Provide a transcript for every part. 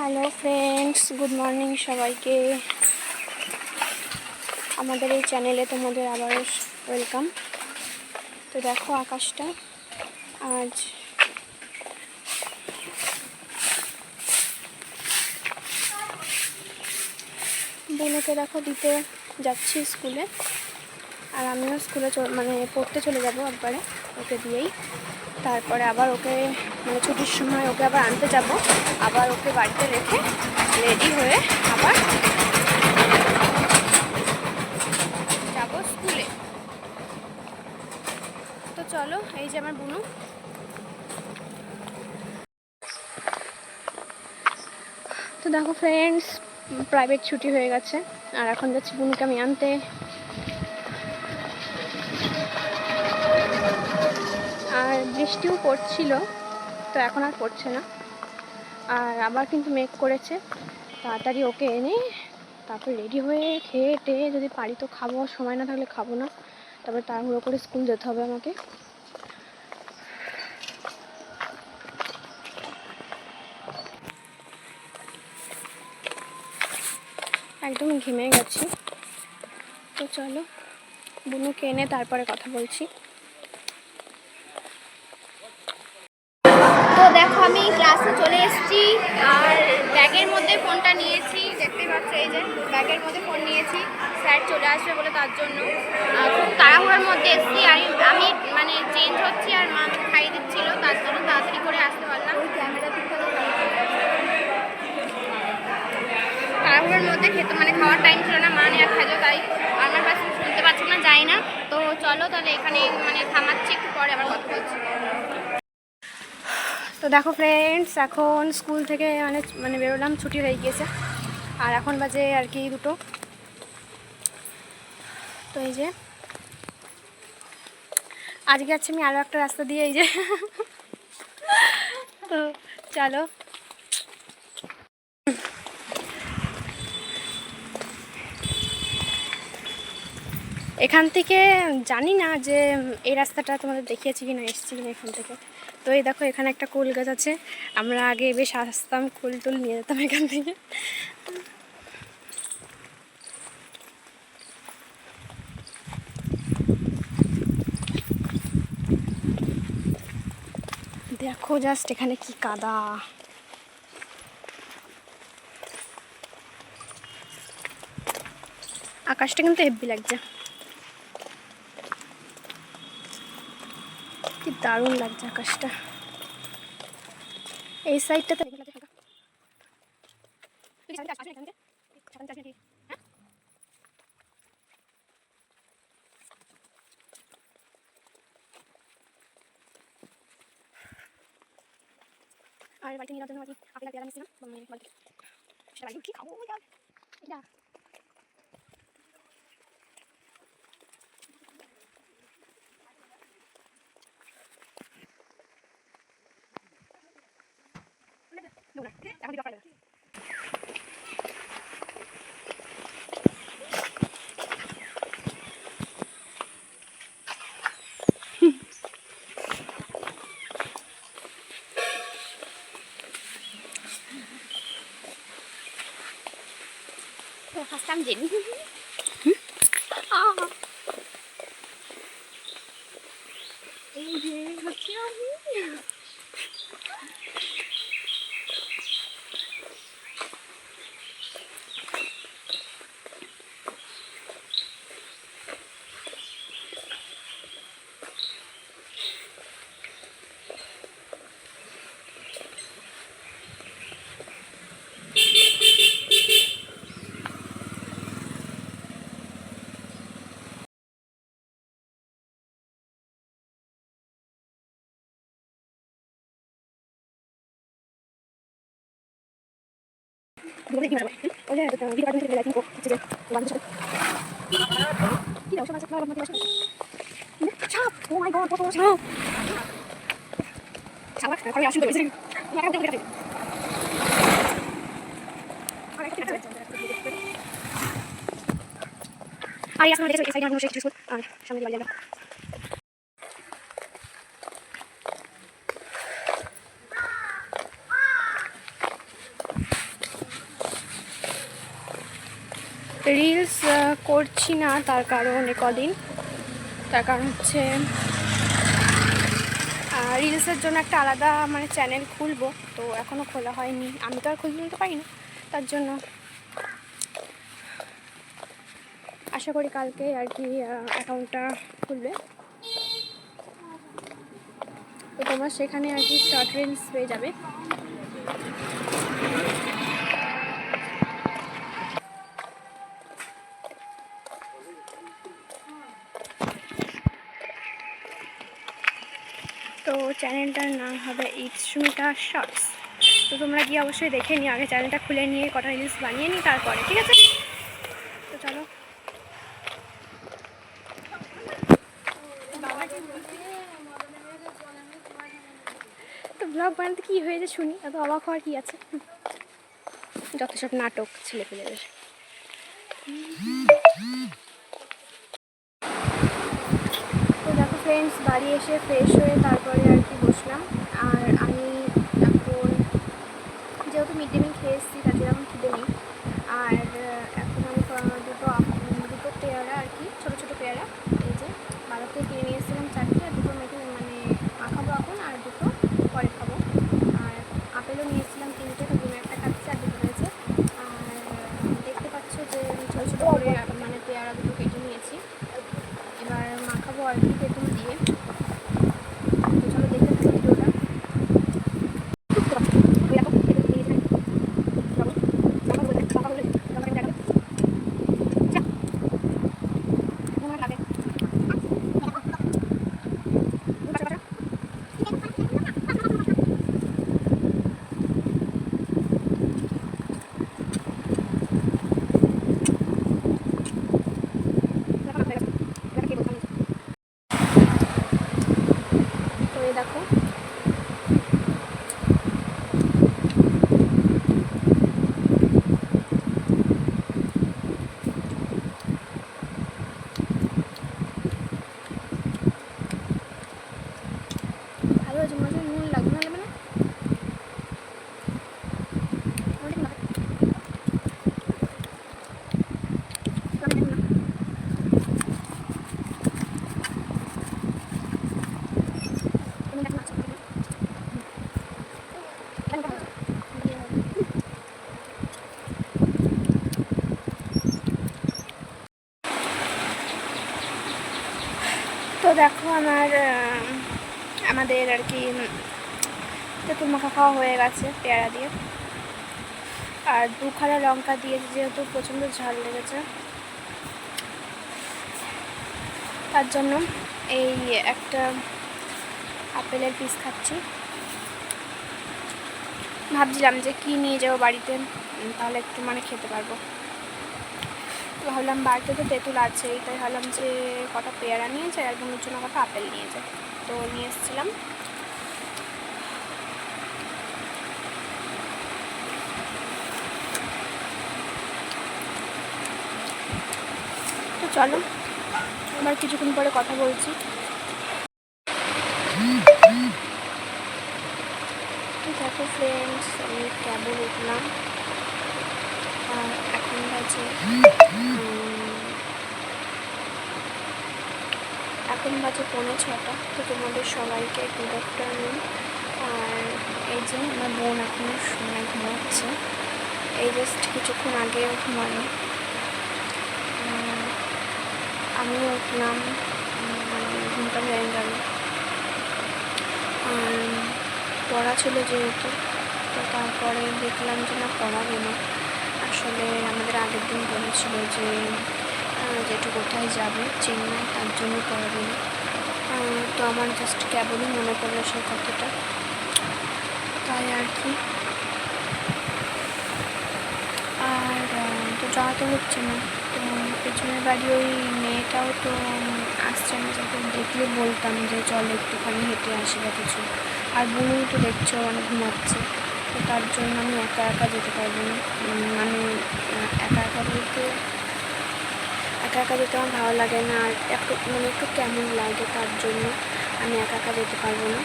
Hello friends good morning সবাইকে। আমাদের এই চ্যানেলে তোমাদের আবারও ওয়েলকাম তো দেখো আকাশটা। আজ বোনকে দেখো দিতে যাচ্ছি স্কুলে। আর আমিও স্কুলে মানে পড়তে চলে যাব একবারে, ওকে দিয়েই। তারপরে আবার ওকে মানে ছুটির সময় ওকে আবার আনতে যাব। আবার ওকে বাড়িতে রেখে রেডি হয়ে আবার যাব স্কুলে। তো চলো, এই যে আমার বুনু। তো দেখো ফ্রেন্ডস প্রাইভেট ছুটি হয়ে গেছে। আর এখন যাচ্ছি বুনুকে আমি আনতে আর বৃষ্টিও পড়ছিল, তো এখন আর পড়ছে না। আর আবার কিন্তু মেঘ করেছে। তাড়াতাড়ি ওকে এনে তারপর রেডি হয়ে খেয়ে টেয়ে যদি পারি তো খাব সময় না থাকলে খাব না। তারপর তাড়াহুড়ো করে স্কুল যেতে হবে আমাকে। একদম ঘেমে গেছি। তো চলো, বুনুকে এনে তারপরে কথা বলছি তো দেখো আমি ক্লাসে চলে এসেছি আর ব্যাগের মধ্যে ফোনটা নিয়েছি, দেখতে পাচ্ছ এই যে, ব্যাগের মধ্যে ফোন নিয়েছি, স্যার চলে আসবে বলে তার জন্য। খুব তাড়াহুড়োর মধ্যে এসেছি আর আমি মানে চেঞ্জ হচ্ছি আর মা খাইয়ে দিচ্ছিল, তার জন্য তাড়াতাড়ি করে আসতে পারলাম। তাড়াহুড়োর মধ্যে খেতে মানে খাওয়ার টাইম ছিল না মা নেই আর খাইলো তাই আমার কাছে শুনতে পাচ্ছ না, যাই না। তো চলো তাহলে এখানে মানে থামাচ্ছি, একটু পরে আবার কথা বলছি। তো দেখো ফ্রেন্ডস এখন স্কুল থেকে মানে মানে বেরোলাম, ছুটি হয়ে গিয়েছে। আর এখন বাজে আর কি দুটো। তো এই যে, আজকে যাচ্ছি আমি আরও একটা রাস্তা দিয়ে এই যে তো চলো। এখান থেকে জানি না যে এই রাস্তাটা তোমাদের দেখিয়েছি কি না এসেছি কি না এখান থেকে। তো এই দেখো, এখানে একটা কুল গাছ আছে। আমরা আগে বেশ আসতাম কুল টুল নিয়ে যেতাম এখান থেকে। দেখো জাস্ট এখানে কি কাদা। আকাশটা কিন্তু হেব্বি লাগছে। দারুণ লাগছে আকাশটা। এই হ্যাঁ আর বাড়িতে নিয়ে জন্য আর কি আপেল পেয়ারা বাড়িতে সেটা বাড়িতে কি খাব? এটা তো Arias, no, de eso, que está ahí, no, no, no, no, no, no, no, no, no, no, reels করছি না তার কারণ কদিন। তার কারণ হচ্ছে রিলসের জন্য একটা আলাদা মানে চ্যানেল খুলবো, তো এখনও খোলা হয়নি। আমি তো আর খুলতে নিতে পারি না তার জন্য আশা করি কালকে আর কি অ্যাকাউন্টটা খুলবে। তো তোমরা সেখানে আর কি শর্ট রিলস পেয়ে যাবে। চ্যানেলটার নাম হবে ইটস সুমিতা শর্টস তো তোমরা গিয়ে অবশ্যই দেখে নিও, আগে চ্যানেলটা খুলে নিয়ে কটা রিলস বানিয়ে নিই, তারপরে, ঠিক আছে? তো চলো। তো ব্লগ বানাতে কী হয়েছে শুনি? এত অবাক হওয়ার কী আছে। যত সব নাটক ছেলে পেলেদের তো দেখো ফ্রেন্ডস বাড়ি এসে ফ্রেশ হয়ে তারপরে আর কি বসলাম। আর আমি এখন যেহেতু মিড ডে মিল খেয়ে এসেছি তাতে এখন খিদে নেই। আর আহ, এখন আমি ক- দুটো আপ- দুটো পেয়ারা আর কি ছোটো ছোটো পেয়ারা এই যে বাজার থেকে কিনে নিয়ে এসেছিলাম চারটে আর দুটো মেখে মানে মাখাবো এখন আর দুটো পরে খাব আর আপেলও নিয়ে এসেছিলাম তিনটে তো দুটো একটা খাচ্ছি আর দুটো রয়েছে আর আহ, দেখতে পাচ্ছ যে আমি ছোটো ছোটো করে মানে পেয়ারা দুটো কেটে নিয়েছি এবার মাখাবো আর কি তেঁতুল দিয়ে তো চলো দেখতে থাকো ভিডিওটা তো এই দেখো ভালো হয়েছে মনে হচ্ছে নুন লাগবে না লাগবে না আমার ঠিক লাগে। লাগবে না। তুমি দেখো না, আচ্ছা, ঠিক আছে। হুম। লাগবে না। দিয়ে হবে। তো দেখো আমার আমাদের আর কি তেঁতুল মাখা খাওয়া হয়ে গেছে পেয়ারা দিয়ে। আর দুখানা লঙ্কা দিয়ে যেহেতু প্রচণ্ড ঝাল লেগেছে। তার জন্য এই একটা আপেলের পিস খাচ্ছি। ভাবছিলাম যে কি নিয়ে যাব বাড়িতে তাহলে একটু মানে খেতে পারব। ভাবলাম বাড়িতে তো তেঁতুল আছে তাই ভাবলাম যে কটা পেয়ারা নিয়ে যায় আর বোনের জন্য কটা আপেল নিয়ে যায় তো নিয়ে এসেছিলাম। তো চলো আবার কিছুক্ষণ পরে কথা বলছি। দেখো ফ্রেন্ডস আমি ক্যাবে উঠলাম। উম, এখন বাজে পৌনে ছটা তো তোমাদের সবাইকে গুড আফটারনুন আর এই যে আমার বোন এখনও সময় ঘুমাচ্ছে। এই জাস্ট কিছুক্ষণ আগে ঘুমানো আমিও উঠলাম মানে ঘুমটা ভেঙে গেল। পড়া ছিল যেহেতু তো তারপরে দেখলাম যে না পড়াবে না। আসলে আমাদের আগের দিন বলেছিল যে আহ, যে একটু কোথায় যাবে চেন্নাই তার জন্য পড়াবে না। তো আমার জাস্ট কেবলই মনে পড়ল সেই কথাটা। তাই আর কি। আর তো যাওয়া তো হচ্ছে না। তো পেছনের বাড়ি ওই মেয়েটাও তো আসছে। না যাতে দেখলে বলতাম যে চল একটুখানি হেঁটে আসি বা কিছু। আর বোনই তো দেখছ অনেক ঘুমাচ্ছে। তো তার জন্য আমি একা একা যেতে পারব না। মানে একা একা বলতে, একা একা যেতে আমার ভালো লাগে না। আর একটু মানে একটু কেমন লাগে তার জন্য আমি একা একা যেতে পারব না।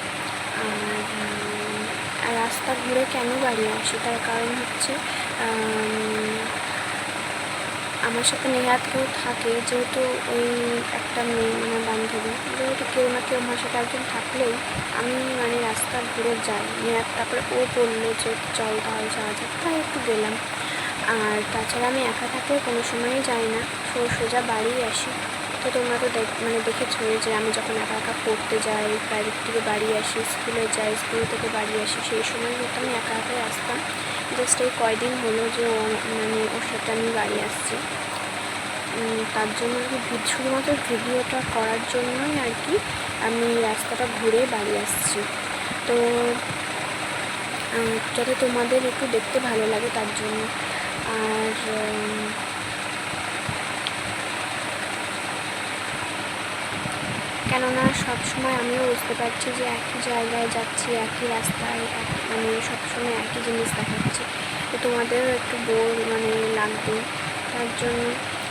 আর রাস্তা ঘুরে কেন বাড়ি আসি? তার কারণ হচ্ছে আমার সাথে নেহাত কেউ থাকে, যেহেতু ওই একটা মেয়ে মানে বান্ধবী। যেহেতু কেউ না কেউ আমার সাথে একজন থাকলেই আমি মানে রাস্তা ঘুরে যাই। নেহাত, তারপরে ও বলল যে, চল তাহলে যাওয়া যাক। তাই একটু গেলাম। আর তাছাড়া আমি একা থাকলেও কোনো সময়ই যাই না। সো সোজা বাড়ি আসি। তো তোমরা তো দেখ মানে দেখেছ যে, আমি যখন একা একা পড়তে যাই প্রাইভেট থেকে বাড়ি আসি, স্কুলে যাই, স্কুল থেকে বাড়ি আসি, সেই সময় কিন্তু আমি একা একাই আসতাম। জাস্ট এই কয়দিন হলো যে ও মানে ওর সাথে আমি বাড়ি আসছি। তার জন্য আর কি শুধুমাত্র ভিডিওটা করার জন্যই আর কি আমি রাস্তাটা ঘুরে বাড়ি আসছি। তো যাতে তোমাদের একটু দেখতে ভালো লাগে তার জন্য। আর কেননা সবসময় আমিও বুঝতে পারছি যে একই জায়গায় যাচ্ছি, একই রাস্তায়, এক মানে সবসময় একই জিনিস দেখাচ্ছি। তো তোমাদেরও একটু বোর মানে লাগবে। তার জন্য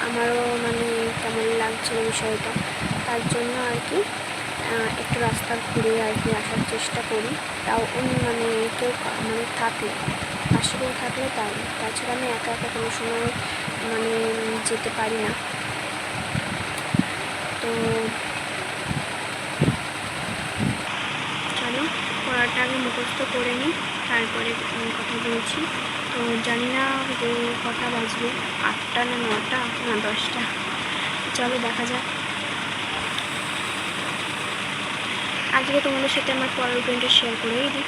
আমারও মানে কেমন লাগছিল বিষয়টা। তার জন্য আর কি একটু রাস্তা ঘুরে আর কি আসার চেষ্টা করি। তাও অন্য মানে কেউ মানে থাকলে, পাশে কেউ থাকলে তাই। তাছাড়া আমি একা একা কোনো সময় মানে যেতে পারি না। তো চলো পড়াটা আগে মুখস্থ করে নিই তারপরে কথা বলছি। তো জানি না যে কটা বাজবে, আটটা না নটা, না দশটা। চলো দেখা যাক। আজকে তোমাদের সাথে আমার পরের প্রিন্টটা শেয়ার করেই দিই।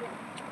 Yeah.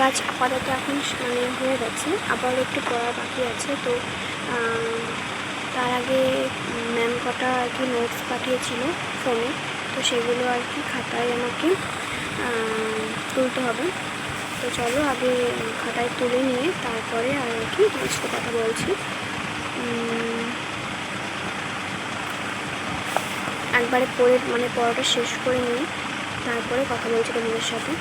কাজ আপাতত এখন মানে হয়ে গেছে। আবার একটু পড়া বাকি আছে। তো তার আগে ম্যাম কটা আর কি নোটস পাঠিয়েছিল ফোনে তো সেগুলো আর কি খাতায় আমাকে তুলতে হবে। তো চলো, আগে খাতায় তুলে নিয়ে তারপরে আর কি তোমার কথা বলছি। একবারে পড়ে মানে পড়াটা শেষ করে নিয়ে তারপরে কথা বলছি তোমাদের সাথে।